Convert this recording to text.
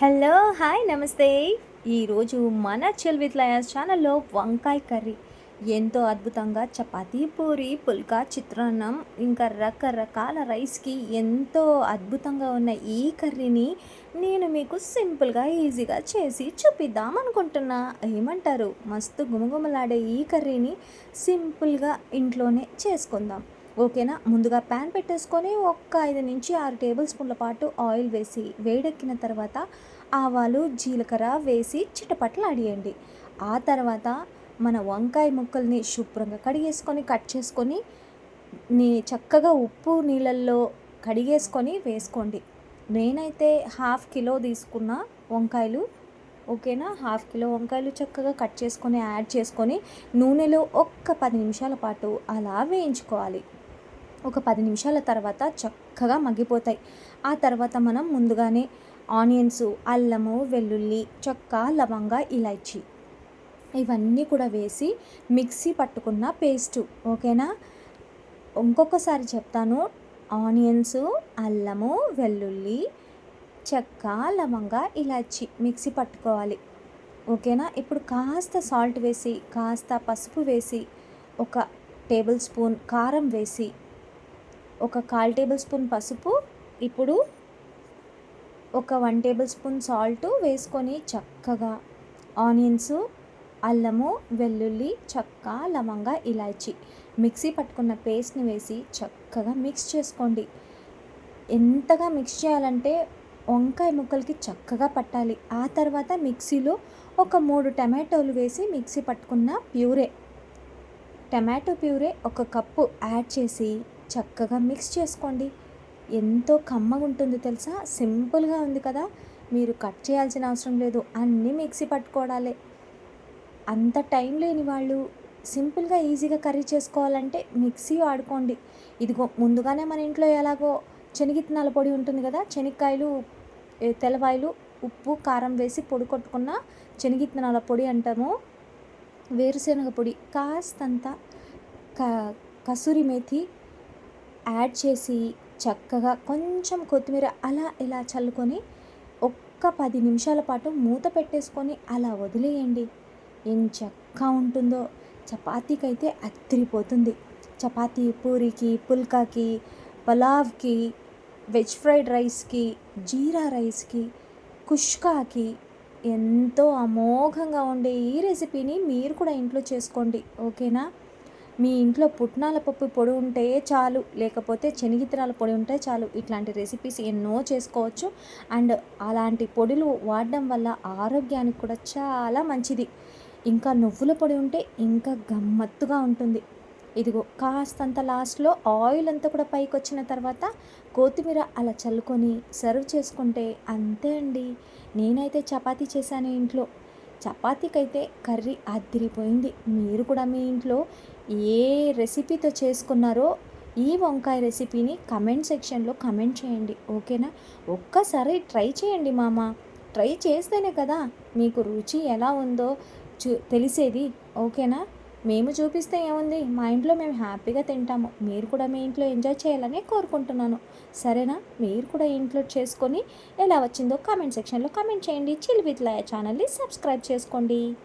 Hello hi నమస్తే. ఈరోజు మన చిల్ విత్ ఛానల్లో వంకాయ కర్రీ. ఎంతో అద్భుతంగా చపాతీ పూరి పుల్కా చిత్రాన్నం ఇంకా రకరకాల రైస్కి ఎంతో అద్భుతంగా ఉన్న ఈ కర్రీని నేను మీకు సింపుల్గా ఈజీగా చేసి చూపిద్దాం అనుకుంటున్నా ఏమంటారు? మస్తు గుమగుమలాడే ఈ కర్రీని సింపుల్గా ఇంట్లోనే చేసుకుందాం. ఓకేనా? ముందుగా ప్యాన్ పెట్టేసుకొని ఒక్క ఐదు నుంచి ఆరు టేబుల్ స్పూన్ల పాటు ఆయిల్ వేసి వేడెక్కిన తర్వాత ఆవాలు జీలకర్ర వేసి చిటపట్లు అడియండి ఆ తర్వాత మన వంకాయ ముక్కల్ని శుభ్రంగా కడిగేసుకొని కట్ చేసుకొని నీ చక్కగా ఉప్పు నీళ్ళల్లో కడిగేసుకొని వేసుకోండి. నేనైతే హాఫ్ కిలో తీసుకున్న వంకాయలు ఓకేనా? హాఫ్ కిలో వంకాయలు చక్కగా కట్ చేసుకొని యాడ్ చేసుకొని నూనెలో ఒక్క పది నిమిషాల పాటు అలా వేయించుకోవాలి. ఒక పది నిమిషాల తర్వాత చక్కగా మగ్గిపోతాయి. ఆ తర్వాత మనం ముందుగానే ఆనియన్స్ అల్లము వెల్లుల్లి చెక్క లవంగ ఇలాచి ఇవన్నీ కూడా వేసి మిక్సీ పట్టుకున్న పేస్టు. ఓకేనా? ఇంకొకసారి చెప్తాను. ఆనియన్స్ అల్లము వెల్లుల్లి చెక్క లవంగ ఇలాచి మిక్సీ పట్టుకోవాలి. ఓకేనా? ఇప్పుడు కాస్త సాల్ట్ వేసి కాస్త పసుపు వేసి ఒక టేబుల్ స్పూన్ కారం వేసి ఒక కాల్ టేబుల్ స్పూన్ పసుపు ఇప్పుడు ఒక వన్ టేబుల్ స్పూన్ సాల్ట్ వేసుకొని చక్కగా ఆనియన్స్ అల్లము వెల్లుల్లి చక్క లవంగ ఇలాచి మిక్సీ పట్టుకున్న పేస్ట్ని వేసి చక్కగా మిక్స్ చేసుకోండి. ఎంతగా మిక్స్ చేయాలంటే వంకాయ ముక్కలకి చక్కగా పట్టాలి. ఆ తర్వాత మిక్సీలో ఒక మూడు టమాటోలు వేసి మిక్సీ పట్టుకున్న ప్యూరే టమాటో ప్యూరే ఒక కప్పు యాడ్ చేసి చక్కగా మిక్స్ చేసుకోండి. ఎంతో కమ్మగా ఉంటుంది తెలుసా? సింపుల్గా ఉంది కదా? మీరు కట్ చేయాల్సిన అవసరం లేదు. అన్నీ మిక్సీ పట్టుకోవడాలే. అంత టైం లేని వాళ్ళు సింపుల్గా ఈజీగా కర్రీ చేసుకోవాలంటే మిక్సీ వాడుకోండి. ఇదిగో ముందుగానే మన ఇంట్లో ఎలాగో శనగిత్తనాల పొడి ఉంటుంది కదా? శనక్కాయలు తెల్లవాయలు ఉప్పు కారం వేసి పొడి కొట్టుకున్న శనగిత్తనాల పొడి అంటాము. వేరుశనగ పొడి కాస్తంత క కసూరి మేతి యాడ్ చేసి చక్కగా కొంచెం కొత్తిమీర అలా ఇలా చల్లుకొని ఒక్క పది నిమిషాల పాటు మూత పెట్టేసుకొని అలా వదిలేయండి. ఏం చక్కగా ఉంటుందో. చపాతీకి అయితే అత్తిరిపోతుంది చపాతీ పూరికి పుల్కాకి పలావ్కి వెజ్ ఫ్రైడ్ రైస్కి జీరా రైస్కి కుష్కాకి ఎంతో అమోఘంగా ఉండే ఈ రెసిపీని మీరు కూడా ఇంట్లో చేసుకోండి. ఓకేనా? మీ ఇంట్లో పుట్నాల పప్పు పొడి ఉంటే చాలు లేకపోతే శనగిత్తనాల పొడి ఉంటే చాలు. ఇట్లాంటి రెసిపీస్ ఎన్నో చేసుకోవచ్చు. అండ్ అలాంటి పొడులు వాడడం వల్ల ఆరోగ్యానికి కూడా చాలా మంచిది. ఇంకా నువ్వుల పొడి ఉంటే ఇంకా గమ్మత్తుగా ఉంటుంది. ఇదిగో కాస్తంత లాస్ట్లో ఆయిల్ అంతా కూడా పైకి వచ్చిన తర్వాత కొత్తిమీర అలా చల్లుకొని సర్వ్ చేసుకుంటే అంతే అండి. నేనైతే చపాతీ చేశాను ఇంట్లో. చపాతీకైతే కర్రీ అదిరిపోయింది. మీరు కూడా మీ ఇంట్లో ఏ రెసిపీతో చేసుకున్నారో ఈ వంకాయ రెసిపీని కమెంట్ సెక్షన్లో కమెంట్ చేయండి ఓకేనా? ఒక్కసారి ట్రై చేయండి మామ. ట్రై చేస్తేనే కదా మీకు రుచి ఎలా ఉందో చూ తెలిసేది ఓకేనా? మేము చూపిస్తే ఏముంది? మా ఇంట్లో మేము హ్యాపీగా తింటాము. మీరు కూడా మీ ఇంట్లో ఎంజాయ్ చేయాలని కోరుకుంటున్నాను. సరేనా? మీరు కూడా ఇంట్లో చేసుకొని ఎలా వచ్చిందో కామెంట్ సెక్షన్లో కామెంట్ చేయండి. చిల్ విత్ లయ ఛానల్ని సబ్స్క్రైబ్ చేసుకోండి.